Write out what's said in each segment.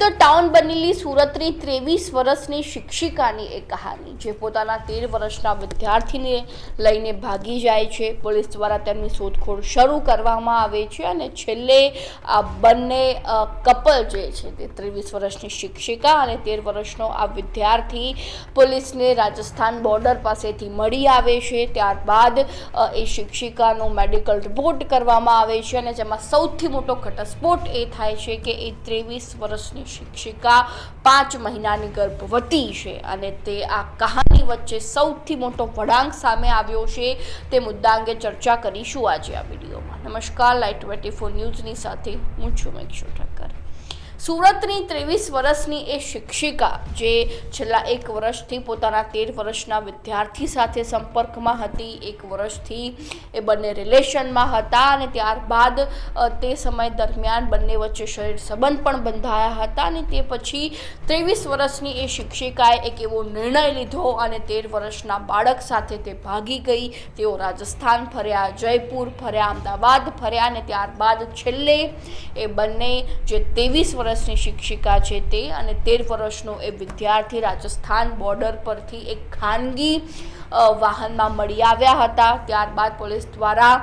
Town બનેલી સુરતની ત્રેવીસ વર્ષની શિક્ષિકાની એક કહાની, જે પોતાના તેર વર્ષના વિદ્યાર્થીને લઈને ભાગી જાય છે. પોલીસ દ્વારા તેમની શોધખોળ શરૂ કરવામાં આવે છે અને છેલ્લે આ બંને કપલ જે છે તે ત્રેવીસ વર્ષની શિક્ષિકા અને તેર વર્ષનો આ વિદ્યાર્થી પોલીસને રાજસ્થાન બોર્ડર પાસેથી મળી આવે છે. ત્યારબાદ એ શિક્ષિકાનો મેડિકલ રિપોર્ટ કરવામાં આવે છે અને જેમાં સૌથી મોટો ઘટસ્ફોટ એ થાય છે કે એ ત્રેવીસ વર્ષની શિક્ષિકા પાંચ મહિનાની ગર્ભવતી છે અને તે આ કહાની વચ્ચે સૌથી મોટો વળાંક સામે આવ્યો છે તે મુદ્દા અંગે ચર્ચા કરીશું આજે આ વિડીયોમાં. નમસ્કાર લાઈટ ટ્વેન્ટી ફોર ન્યૂઝની સાથે હું છું મેક્ષુ ઠક્કર. સુરતની ત્રેવીસ વર્ષની એ શિક્ષિકા, જે છેલ્લા એક વર્ષથી પોતાના તેર વર્ષના વિદ્યાર્થી સાથે સંપર્કમાં હતી. એક વર્ષથી એ બંને રિલેશનમાં હતા અને ત્યારબાદ તે સમય દરમિયાન બંને વચ્ચે શરીર સંબંધ પણ બંધાયા હતા અને તે પછી ત્રેવીસ વર્ષની એ શિક્ષિકાએ એક એવો નિર્ણય લીધો અને તેર વર્ષના બાળક સાથે તે ભાગી ગઈ. તેઓ રાજસ્થાન ફર્યા, જયપુર ફર્યા, અમદાવાદ ફર્યા અને ત્યારબાદ છેલ્લે એ બંને જે ત્રેવીસ વર્ષની શિક્ષિકા છે તે અને તેર વર્ષનો એ વિદ્યાર્થી રાજસ્થાન બોર્ડર પરથી એક ખાનગી વાહનમાં મળી આવ્યા હતા. ત્યારબાદ પોલીસ દ્વારા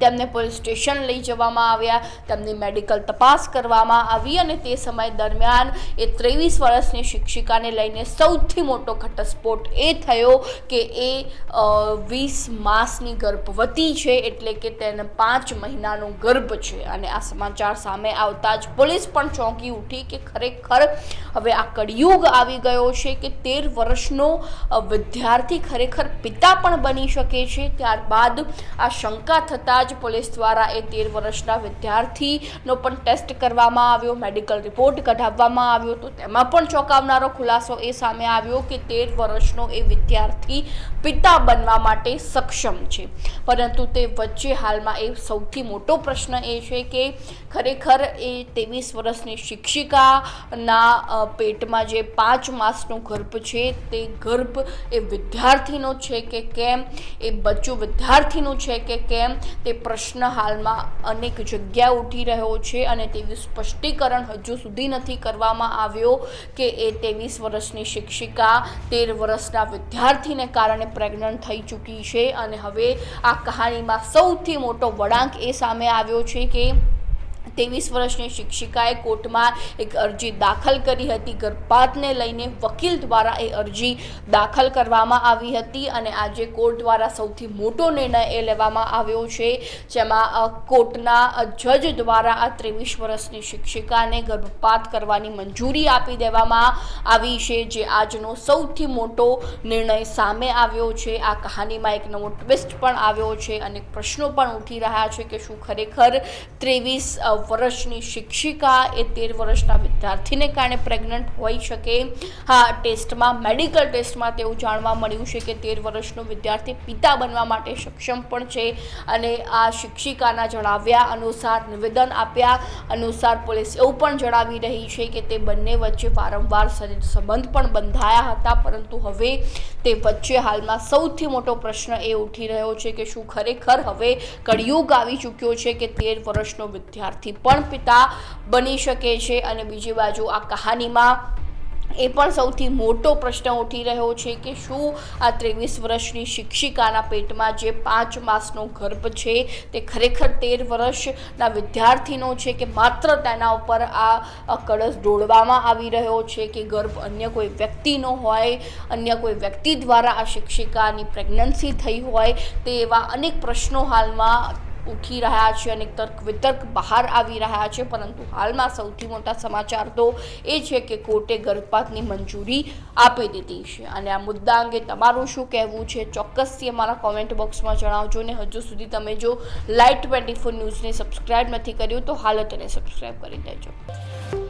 તેમને પોલીસ સ્ટેશન લઈ જવામાં આવ્યા, તેમની મેડિકલ તપાસ કરવામાં આવી અને તે સમય દરમિયાન એ ત્રેવીસ વર્ષની શિક્ષિકાને લઈને સૌથી મોટો ઘટસ્ફોટ એ થયો કે એ વીસ માસની ગર્ભવતી છે એટલે કે તેને પાંચ મહિનાનો ગર્ભ છે. અને આ સમાચાર સામે આવતા જ પોલીસ પણ ચોંકી ઉઠી કે ખરેખર હવે આ કળિયુગ આવી ગયો છે કે તેર વર્ષનો વિદ્યાર્થી ખરેખર પિતા પણ બની શકે છે. ત્યારબાદ આ શંકા થતાં જ પોલીસ દ્વારા એ તેર વર્ષના વિદ્યાર્થીનો પણ ટેસ્ટ કરવામાં આવ્યો, મેડિકલ રિપોર્ટ કઢાવવામાં આવ્યો તો તેમાં પણ ચોંકાવનારો ખુલાસો એ સામે આવ્યો કે તેર વર્ષનો એ વિદ્યાર્થી પિતા બનવા માટે સક્ષમ છે. પરંતુ તે વચ્ચે હાલમાં એ સૌથી મોટો પ્રશ્ન એ છે કે ખરેખર એ ત્રેવીસ વર્ષની શિક્ષિકાના પેટમાં જે પાંચ માસનો ગર્ભ છે, તે ગર્ભ એ વિદ્યાર્થીનો છે કે કેમ? એ બચ્ચું વિદ્યાર્થીનું છે કે કેમ? તે પ્રશ્ન હાલમાં અનેક જગ્યાએ ઉઠી રહ્યો છે અને તેવું સ્પષ્ટીકરણ હજુ સુધી નથી કરવામાં આવ્યો કે એ ત્રેવીસ વર્ષની શિક્ષિકા, તેર વર્ષના વિદ્યાર્થીને કારણે પ્રેગ્નન્ટ થઈ ચૂકી છે. અને હવે આ કહાનીમાં સૌથી મોટો વળાંક એ સામે આવ્યો છે કે ત્રેવીસ વર્ષની શિક્ષિકાએ કોર્ટમાં એક અરજી દાખલ કરી હતી. ગર્ભપાતને લઈને વકીલ દ્વારા એ અરજી દાખલ કરવામાં આવી હતી અને આજે કોર્ટ દ્વારા સૌથી મોટો નિર્ણય એ લેવામાં આવ્યો છે, જેમાં કોર્ટના જજ દ્વારા આ ત્રેવીસ વર્ષની શિક્ષિકાને ગર્ભપાત કરવાની મંજૂરી આપી દેવામાં આવી છે, જે આજનો સૌથી મોટો નિર્ણય સામે આવ્યો છે. આ કહાનીમાં એક નવો ટ્વિસ્ટ પણ આવ્યો છે અને પ્રશ્નો પણ ઉઠી રહ્યા છે કે શું ખરેખર ત્રેવીસ વર્ષની શિક્ષિકા એ તેર વર્ષના વિદ્યાર્થીને કારણે પ્રેગ્નન્ટ હોઈ શકે. હા, ટેસ્ટમાં મેડિકલ ટેસ્ટમાં તેવું જાણવા મળ્યું છે કે તેર વર્ષનો વિદ્યાર્થી પિતા બનવા માટે સક્ષમ પણ છે અને આ શિક્ષિકાના જણાવ્યા અનુસાર નિવેદન આપ્યા અનુસાર પોલીસ એવું પણ જણાવી રહી છે કે તે બંને વચ્ચે વારંવાર શરીર સંબંધ પણ બંધાયા હતા, પરંતુ હવે તે વચ્ચે હાલમાં સૌથી મોટો પ્રશ્ન એ ઉઠી રહ્યો છે કે શું ખરેખર હવે કળિયુગ આવી ચૂક્યો છે કે તેર વર્ષનો વિદ્યાર્થી પણ પિતા બની શકે છે અને બીજી બાજુ આ કહાનીમાં એ પણ સૌથી મોટો પ્રશ્ન ઉઠી રહ્યો છે કે શું આ ત્રેવીસ વર્ષની શિક્ષિકાના પેટમાં જે પાંચ માસનો ગર્ભ છે તે ખરેખર તેર વર્ષના વિદ્યાર્થીનો છે કે માત્ર તેના ઉપર આ કળશ દોડવામાં આવી રહ્યો છે કે ગર્ભ અન્ય કોઈ વ્યક્તિનો હોય, અન્ય કોઈ વ્યક્તિ દ્વારા આ શિક્ષિકાની પ્રેગ્નન્સી થઈ હોય તે એવા અનેક પ્રશ્નો હાલમાં ઉઠી રહ્યા છે અને તર્ક વિતર્ક બહાર આવી રહ્યા છે. પરંતુ હાલમાં સૌથી મોટા સમાચાર તો એ છે કે કોર્ટે ગર્ભપાતની મંજૂરી આપી દીધી છે. અને આ મુદ્દા અંગે તમારું શું કહેવું છે? ચોક્કસથી અમારા કોમેન્ટ બોક્સમાં જણાવજો ને હજુ સુધી તમે જો લાઈટ ટ્વેન્ટી ફોર ન્યૂઝને સબસ્ક્રાઈબ નથી કર્યું તો હાલ તેને સબસ્ક્રાઈબ કરી દેજો.